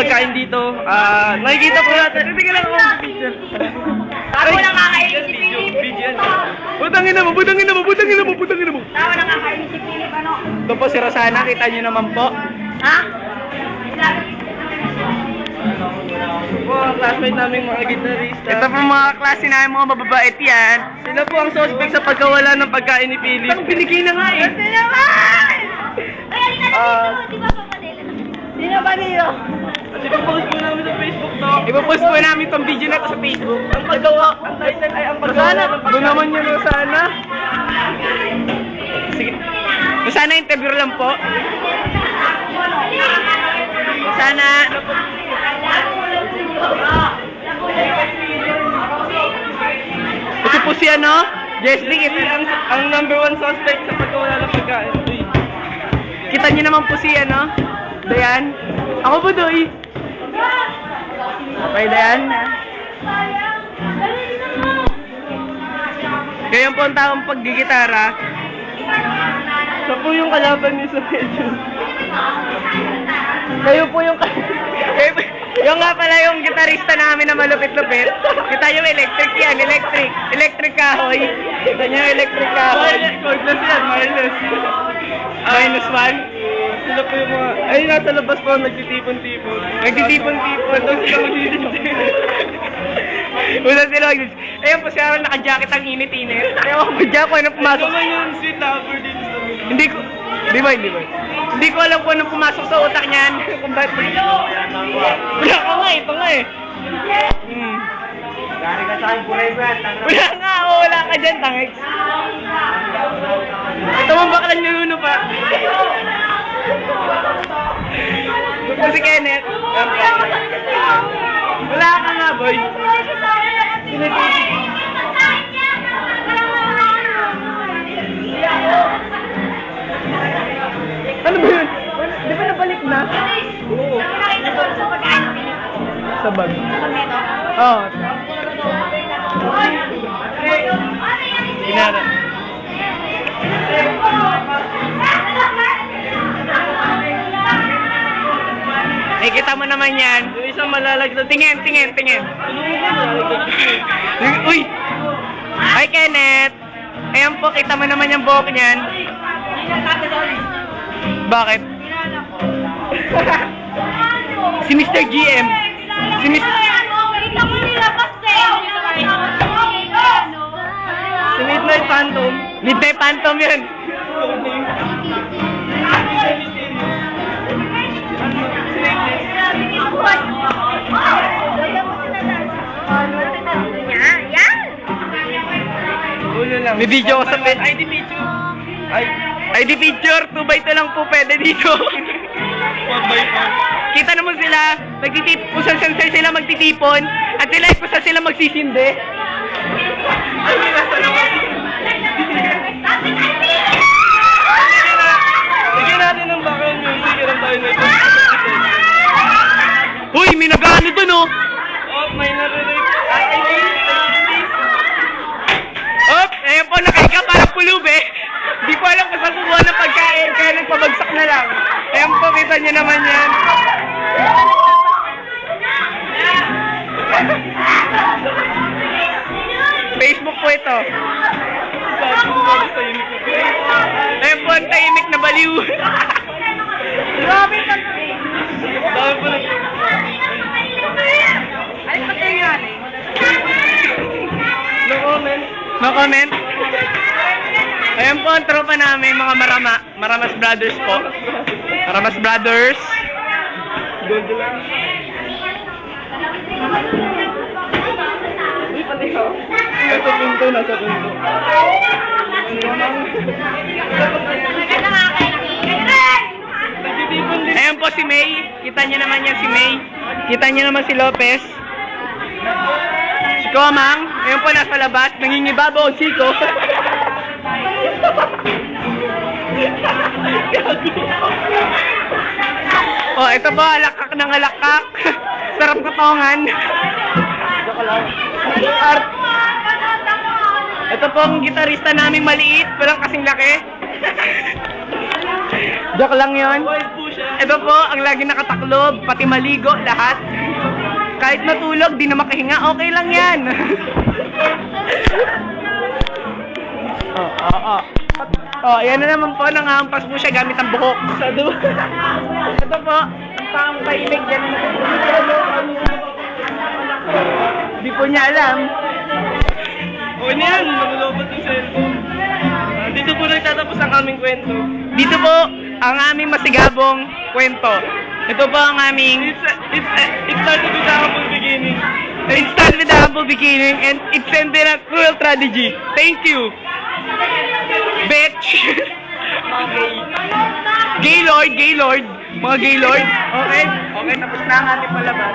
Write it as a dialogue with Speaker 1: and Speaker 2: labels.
Speaker 1: pagkain dito. Ah, nakikita po natin. Hindi lang ako picture.
Speaker 2: Ako lang kakainin si Philip.
Speaker 1: Butangin na mo, butangin na mo, butangin na mo, butangin na mo.
Speaker 2: Ako lang kakainin si Philip, ano?
Speaker 1: Ito po si Rosana, kita nyo naman po.
Speaker 2: Ha?
Speaker 1: Ito po ang classmate namin mga gitarista. Ito po mga klase namin mga mababait yan. Sila po ang suspect sa pagkawala ng pagkain ni Philip. Ang binigay na nga eh.
Speaker 2: Kasi naman! Ay, halika na
Speaker 1: Ah.
Speaker 2: dito. Di ba pa Manila? Di na ba dito?
Speaker 1: At ipopost po namin sa Facebook to. Ipopost po namin tong video na to sa Facebook. Ang paggawa, ang title ay ang paggawa pagkain. Doon naman yun, Rosana. Sige. Rosana, interview lang po. Rosana. Ito po si ano? Jesly, ito ang, ang number one suspect sa pagkawala ng pagkain. Kita niyo naman po si ano? Dayan. Ako po, Doy. Okay, Dayan. Ganyan po ang taong paggigitara. Siya po yung kalaban ni Edwin. Kayo po yung... Yung nga pala yung gitarista namin na malupit-lupit. Kita yung electric yan, electric. Electric kahoy. Kita yung electric kahoy. Cordless yan, wireless. Minus one. Sila po yung mga... Ay, nasa labas po, nagtitipon-tipon. Nagtitipon-tipon. Tapos sila magsisisi. Una sila mag Ayun po siya, naka-jacket ang init-init. Ayaw ko ba kung ano pumasok. Ito yung sweet lover dito sa Hindi ko... Di ba, hindi ba? Hindi ko alam kung ano pumasok sa utak niyan. kung ba't... Wala ka nga, ito nga eh. Hmm.
Speaker 3: Gari ka sa akin, kulay ba?
Speaker 1: Wala nga, oh, wala ka dyan, tangix. Ito mo baklang nanuno pa. Po si Kenneth. Wala ka nga, boy. Ano ba yun? Di ba nabalik na? Oo. Sa bag. Oo. Ginara. Eh, kita mo naman yan. Yung isang malalagdag. Tingin, tingin, tingin. Uy! Hi, Kenneth! Ayan po, kita mo naman yung buhok niyan. Bakit? si Mr. GM. Si Mr. Si Midnight Phantom. Midnight Phantom yun. Lang. May video ko sa pet. ID picture. Ay, ID picture. 2 by 2 lang po pwede dito. 1 by 4. Kita naman sila, nagtitip, kung saan saan saan sila magtitipon, at sila kung saan sila magsisindi. Ay, may nasa naman. alam kung saan kumuha ng pagkain, kaya nagpabagsak na lang. Ayan po, kita nyo naman yan. Facebook po ito. Ayan po, ang tahimik na baliw.
Speaker 2: Grabe ka
Speaker 1: Dami po na. No comment. No comment. Ayan po ang tropa namin, mga marama. Maramas Brothers po. Maramas Brothers. Uy, pati ka. Nasa pinto, nasa pinto. Ayan po si May. Kita niyo naman yan si May. Kita niyo naman si Lopez. Si Komang. Ayan po nasa labas. Nangingibabaw ang siko. oh, ito po. Alakak ng alakak. Sarap katongan. Art. Ito po ang gitarista naming maliit. Walang kasing laki. Joke lang yon. ito po, ang lagi nakataklob, pati maligo, lahat. Kahit matulog, di na makahinga, okay lang yan. oh, oh, oh. Oh, ayan na naman po, nangahampas po siya gamit ang buhok. Sa du- Ito po, ang taong kailig yan. Di po niya alam.
Speaker 3: O yan, nalulobot yung cellphone. Ah, Dito po nagtatapos ang aming kwento.
Speaker 1: Dito po, ang aming masigabong kwento. Ito po ang aming...
Speaker 3: It's, it's, it started with the humble beginning.
Speaker 1: It started with a humble beginning and it ended a cruel tragedy. Thank you. Bitch. Gaylord, Gaylord. Mga Gaylord. Okay? Okay, tapos na ang ating palabas.